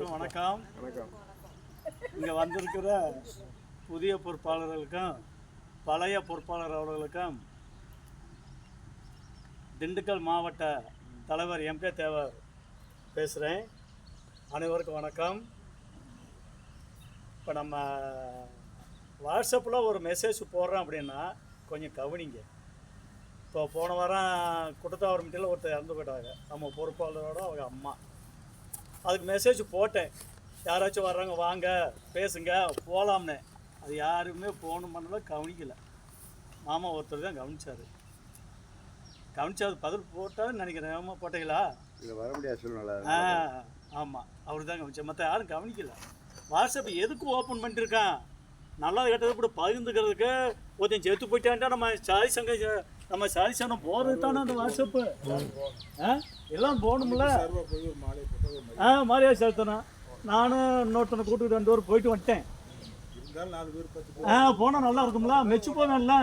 அனைவருக்கும் வணக்கம். வணக்கம் இங்கே வந்திருக்கிற புதிய பொறுப்பாளர்களுக்கும் பழைய பொறுப்பாளர் அவர்களுக்கும் திண்டுக்கல் மாவட்ட தலைவர் எம்கே தேவர் பேசுகிறேன் அனைவருக்கும் வணக்கம். இப்போ நம்ம வாட்ஸ்அப்பில் ஒரு மெசேஜ் போடுறோம் அப்படின்னா கொஞ்சம் கவனிங்க. இப்போ போன வாரம் குட்டத்தாவரம் ஒருத்தர் இறந்து போயிட்டாங்க. நம்ம பொறுப்பாளரோட அவங்க அம்மா. அதுக்கு மெசேஜ் போட்டேன். யாராச்சும் வர்றாங்க வாங்க பேசுங்க போகலாம்னு அது யாருமே ஃபோன் பண்ணல கவனிக்கல. மாமா ஒருத்தர் தான் கவனிச்சாரு. கவனிச்சு அது பதில் போட்டான்னு நினைக்கிறேன். ஆமா போட்டீங்களா? இதில் வர முடியாத சூழ்நிலை. ஆ ஆமாம் அவர் தான் கவனிச்சார். மற்ற யாரும் கவனிக்கல. வாட்ஸ்அப் எதுக்கு ஓப்பன் பண்ணிட்டுருக்கான் நல்லது கெட்டது கூட பகிர்ந்துக்கிறதுக்கு ஒருத்தன் செத்து போயிட்டான்டா நம்ம சாதி சங்க நம்ம சாதி போகிறது தானே அந்த வாட்ஸ்அப்பு ஆ? எல்லாம் போகணும்ல? ஆ மாரியா செலுத்தணும் நானும் இன்னொருத்தனை கூட்டிட்டு ரெண்டு பேரும் போயிட்டு வந்துட்டேன். ஆ போனால் நல்லா இருக்கும்ல? மெச்சு போவேன்ல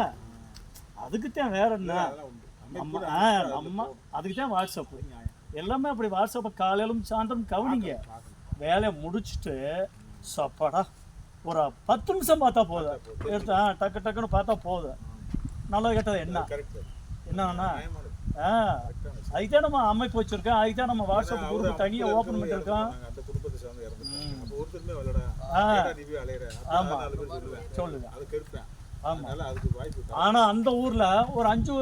அதுக்குத்தான் வேற என்ன? நம்ம ஆ நம்ம அதுக்குத்தான் வாட்ஸ்அப்பு எல்லாமே அப்படி வாட்ஸ்அப்பை காலையிலும் சாயந்தரம் கவனிங்க. வேலையை முடிச்சுட்டு சப்பாடா ஒரு பத்து நிமிஷம் பார்த்தா போதும். எடுத்து ஆ டக்கு டக்குன்னு பார்த்தா போதும். நல்லது கெட்டது என்ன? என்னன்னா ஆ அதுதான் நம்ம அமைப்பு வச்சிருக்கோம் அதுதான் நம்ம வாட்ஸ்அப் குரூப் தனியாக ஓப்பன் பண்ணிருக்கோம் அந்த குடும்பத்தை சார்ந்து ஒருத்தருமே ஆமா. சொல்லுங்க. அது கெடுப்பேன். அதுக்கு இல்லை. ஆனா அந்த ஊர்ல ஒரு அஞ்சு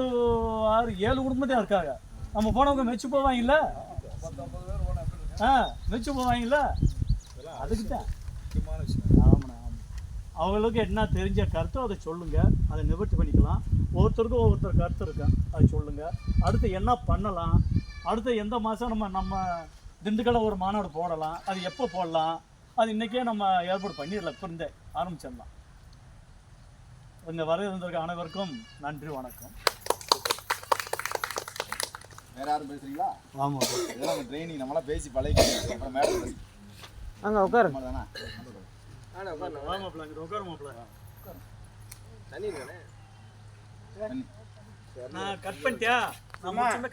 ஆறு ஏழு குடும்பம் தான் இருக்காங்க. நம்ம போனவங்க மெச்சு போவாங்கல்ல ஆ மெச்சு போவாங்கல்ல இதெல்லாம் அதுக்கு தான். முக்கியமான விஷயம். அவங்களுக்கு என்ன தெரிஞ்ச கருத்தோ அதை சொல்லுங்க. அதை நிவர்த்தி பண்ணிக்கலாம். ஒவ்வொருத்தருக்கும் ஒவ்வொருத்தர் கருத்து இருக்கு? அதை சொல்லுங்க. அடுத்து என்ன பண்ணலாம்? அடுத்து எந்த மாதம் நம்ம நம்ம திண்டுக்கல்ல ஒரு மாநாடு போடலாம். அது எப்போ போடலாம்? அது இன்றைக்கே நம்ம ஏற்பாடு பண்ணிடலாம். இப்போ இருந்தே ஆரம்பிச்சிடலாம். இங்கே வர இருந்திருக்க அனைவருக்கும் நன்றி வணக்கம். வேற யாரும் பேசுறீங்களா? ஆமாம். இதெல்லாம் ட்ரைனிங் நம்மளாம் பேசி பழகிக்கணும். அப்புறம் மேடம் அங்கே உட்காரு. தானே? வாமாப்பிள்ள உட்கார மாப்பிள்ள தண்ணி நான் கட் பண்ணிட்டியா? நான் கட்